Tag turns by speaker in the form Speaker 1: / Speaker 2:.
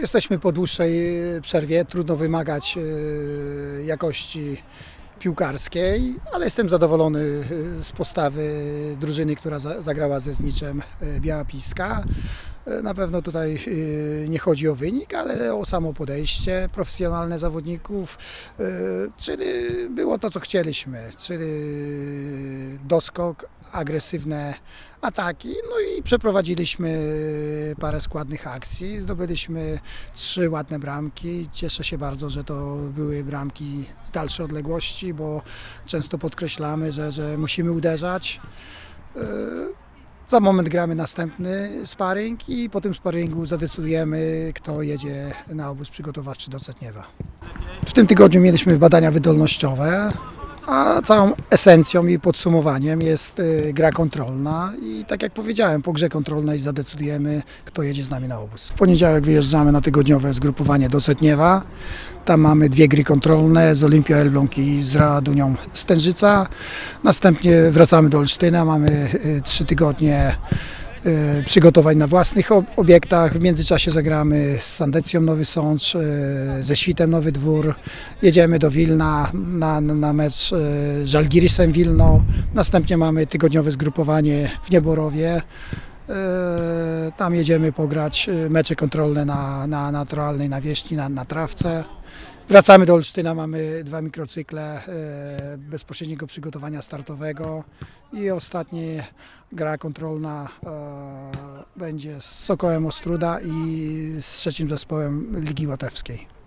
Speaker 1: jesteśmy po dłuższej przerwie, trudno wymagać e, jakości piłkarskiej, ale jestem zadowolony e, z postawy drużyny, która za- zagrała ze Zniczem e, Biała Piska. E, Na pewno tutaj e, nie chodzi o wynik, ale o samo podejście profesjonalne zawodników, e, czyli było to, co chcieliśmy, czyli doskok, agresywne ataki, no i przeprowadziliśmy parę składnych akcji, zdobyliśmy trzy ładne bramki. Cieszę się bardzo, że to były bramki z dalszej odległości, bo często podkreślamy, że, że musimy uderzać. E, Za moment gramy następny sparring i po tym sparingu zadecydujemy, kto jedzie na obóz przygotowawczy do Cetniewa. W tym tygodniu mieliśmy badania wydolnościowe, a całą esencją i podsumowaniem jest y, gra kontrolna i tak jak powiedziałem, po grze kontrolnej zadecydujemy, kto jedzie z nami na obóz. W poniedziałek wyjeżdżamy na tygodniowe zgrupowanie do Cetniewa. Tam mamy dwie gry kontrolne z Olimpią Elbląg i z Radunią Stężyca. Następnie wracamy do Olsztyna, mamy y, trzy tygodnie przygotowań na własnych ob- obiektach. W międzyczasie zagramy z Sandecją Nowy Sącz, y, ze Świtem Nowy Dwór. Jedziemy do Wilna na, na, mecz y, z Żalgirisem Wilno. Następnie mamy tygodniowe zgrupowanie w Nieborowie. Y, Tam jedziemy pograć y, mecze kontrolne na, na naturalnej nawierzchni, na, na trawce. Wracamy do Olsztyna, mamy dwa mikrocykle e, bezpośredniego przygotowania startowego i ostatnia gra kontrolna e, będzie z Sokołem Ostruda i z trzecim zespołem Ligi Łotewskiej.